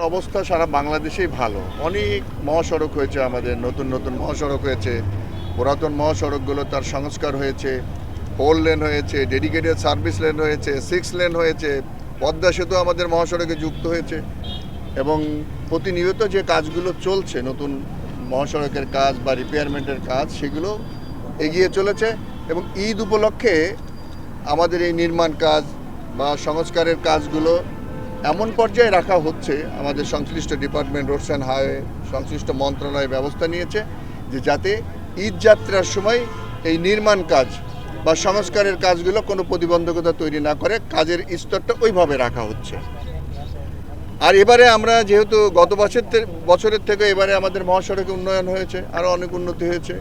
অবস্থা সারা বাংলাদেশেই ভালো। অনেক মহাসড়ক হয়েছে আমাদের, নতুন নতুন মহাসড়ক হয়েছে। পুরাতন মহাসড়কগুলো তার সংস্কার হয়েছে। ফোর লেন হয়েছে ডেডিকেটেড সার্ভিস লেন হয়েছে সিক্স লেন হয়েছে। পদ্মা সেতু আমাদের মহাসড়কে যুক্ত হয়েছে। এবং প্রতিনিয়ত যে কাজগুলো চলছে, নতুন মহাসড়কের কাজ বা রিপেয়ারমেন্টের কাজ, সেগুলো এগিয়ে চলেছে। এবং ঈদ উপলক্ষে আমাদের এই নির্মাণ কাজ বা সংস্কারের কাজগুলো এমন পর্যায়ে রাখা হচ্ছে, আমাদের সংশ্লিষ্ট ডিপার্টমেন্ট, রোডস অ্যান্ড হাইওয়ে, সংশ্লিষ্ট মন্ত্রণালয় ব্যবস্থা নিয়েছে যে যাতে ঈদ যাত্রার সময় এই নির্মাণ কাজ বা সংস্কারের কাজগুলো কোনো প্রতিবন্ধকতা তৈরি না করে কাজের স্তরটা ওইভাবে রাখা হচ্ছে। আর এবারে আমরা যেহেতু গত বছর বছরের থেকে এবারে আমাদের মহাসড়কে উন্নয়ন হয়েছে, আরও অনেক উন্নতি হয়েছে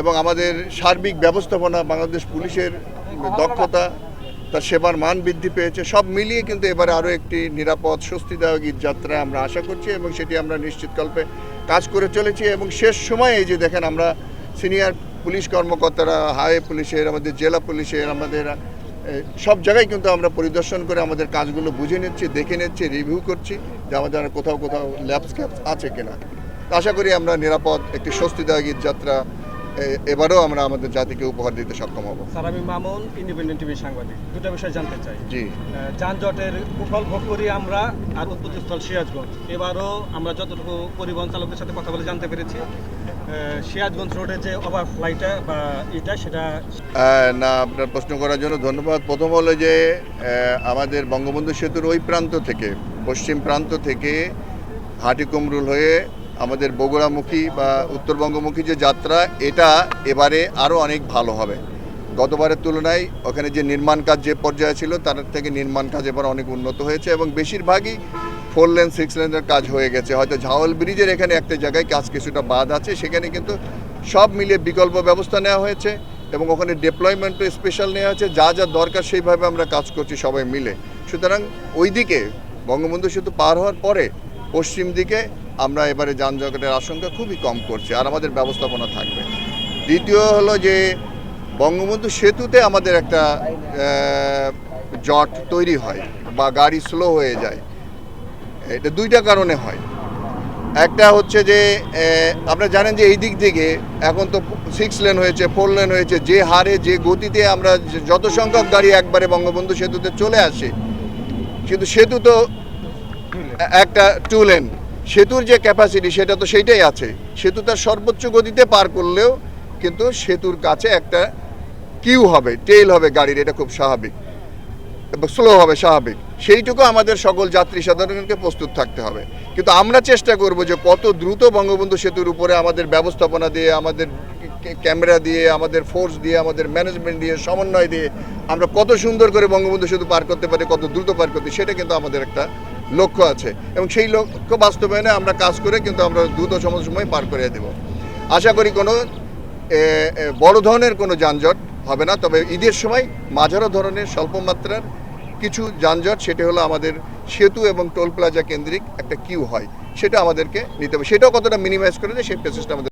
এবং আমাদের সার্বিক ব্যবস্থাপনা, বাংলাদেশ পুলিশের দক্ষতা তার সেবার মান বৃদ্ধি পেয়েছে। সব মিলিয়ে কিন্তু এবারে আরও একটি নিরাপদ, স্বস্তিদায়ক ঈদ যাত্রা আমরা আশা করছি এবং সেটি আমরা নিশ্চিতকল্পে কাজ করে চলেছি এবং শেষ সময়ে এই যে দেখেন আমরা সিনিয়র পুলিশ কর্মকর্তারা, হাইওয়ে পুলিশের, আমাদের জেলা পুলিশের, আমাদের সব জায়গায় কিন্তু আমরা পরিদর্শন করে আমাদের কাজগুলো বুঝে নিচ্ছি, দেখে নিচ্ছি, রিভিউ করছি যে আমাদের কোথাও কোথাও ল্যাবস ক্যাপস আছে কিনা। আশা করি আমরা নিরাপদ একটি স্বস্তিদায়ক ঈদ যাত্রা এ- এবারেও আমরা আমাদের জাতিকে উপহার দিতে সক্ষম হব। স্যার আমি মামুন ইন্ডিপেন্ডেন্ট টিভির সাংবাদিক। দুটো বিষয় জানতে চাই। জি। যানজটের কুফল ভোগ করি আমরা আর উৎপত্তিস্থল সিরাজগঞ্জ। এবারও আমরা যতটুকু পরিবহন চালকদের সাথে কথা বলে জানতে পেরেছি। সিরাজগঞ্জ রোডে যে ওভারফ্লাইটা বা এটা সেটা না আপনার প্রশ্ন করার জন্য ধন্যবাদ। প্রথম হলো যে আমাদের বঙ্গবন্ধু সেতুর ওই প্রান্ত থেকে পশ্চিম প্রান্ত থেকে হাটিকুমরুল হয়ে আমাদের বগুড়ামুখী বা উত্তরবঙ্গমুখী যে যাত্রা, এটা এবারে আরও অনেক ভালো হবে। গতবারের তুলনায় ওখানে যে নির্মাণ কাজ যে পর্যায়ে ছিল, তার থেকে নির্মাণ কাজ এবার অনেক উন্নত হয়েছে এবং বেশিরভাগই ফোর লেন সিক্স লেনের কাজ হয়ে গেছে। হয়তো ঝাওয়াল ব্রিজের এখানে একটা জায়গায় কাজ কিছুটা বাদ আছে, সেখানে কিন্তু সব মিলিয়ে বিকল্প ব্যবস্থা নেওয়া হয়েছে এবং ওখানে ডেপ্লয়মেন্টও স্পেশাল নেওয়া হয়েছে যা যা দরকার সেইভাবে আমরা কাজ করছি সবাই মিলে। সুতরাং ওই দিকে বঙ্গবন্ধু সেতু পার হওয়ার পরে পশ্চিম দিকে আমরা এবারে যানজটের আশঙ্কা খুবই কম করছি, আর আমাদের ব্যবস্থাপনা থাকবে। দ্বিতীয় হলো যে, বঙ্গবন্ধু সেতুতে আমাদের একটা জট তৈরি হয় বা গাড়ি স্লো হয়ে যায়। এটা দুইটা কারণে হয়। একটা হচ্ছে যে আপনারা জানেন যে এই দিক থেকে এখন তো সিক্স লেন হয়েছে ফোর লেন হয়েছে, যে হারে, যে গতিতে আমরা যত সংখ্যক গাড়ি একবারে বঙ্গবন্ধু সেতুতে চলে আসে, কিন্তু সেতু তো একটা টু লেন সেতুর যে ক্যাপাসিটি সেটা তো সেইটাই আছে। সেতু তার সর্বোচ্চ গতিতে পার করলেও কিন্তু সেতুর কাছে একটা কিউ হবে টেইল হবে গাড়ির, এটা খুব স্বাভাবিক। স্লো হবে, স্বাভাবিক। সেইটুকু আমাদের সকল যাত্রী সাধারণকে প্রস্তুত থাকতে হবে। কিন্তু আমরা চেষ্টা করব যে কত দ্রুত বঙ্গবন্ধু সেতুর উপরে আমাদের ব্যবস্থাপনা দিয়ে, আমাদের ক্যামেরা দিয়ে, আমাদের ফোর্স দিয়ে, আমাদের ম্যানেজমেন্ট দিয়ে, সমন্বয় দিয়ে আমরা কত সুন্দর করে বঙ্গবন্ধু সেতু পার করতে পারি, কত দ্রুত পার করতে সেটা কিন্তু আমাদের একটা লক্ষ্য আছে। এবং সেই লক্ষ্য বাস্তবায়নে আমরা কাজ করে কিন্তু আমরা দ্রুত সম- সময় পার করে দেব। আশা করি কোনো বড় ধরনের কোনো যানজট হবে না, তবে ঈদের সময় মাঝারো ধরনের স্বল্প মাত্রার কিছু যানজট, সেটা হলো আমাদের সেতু এবং টোল প্লাজা কেন্দ্রিক একটা কিউ হয়, সেটা আমাদেরকে নিতে হবে। সেটাও কতটা মিনিমাইজ করে দেয় সেই প্রসেসটা আমাদের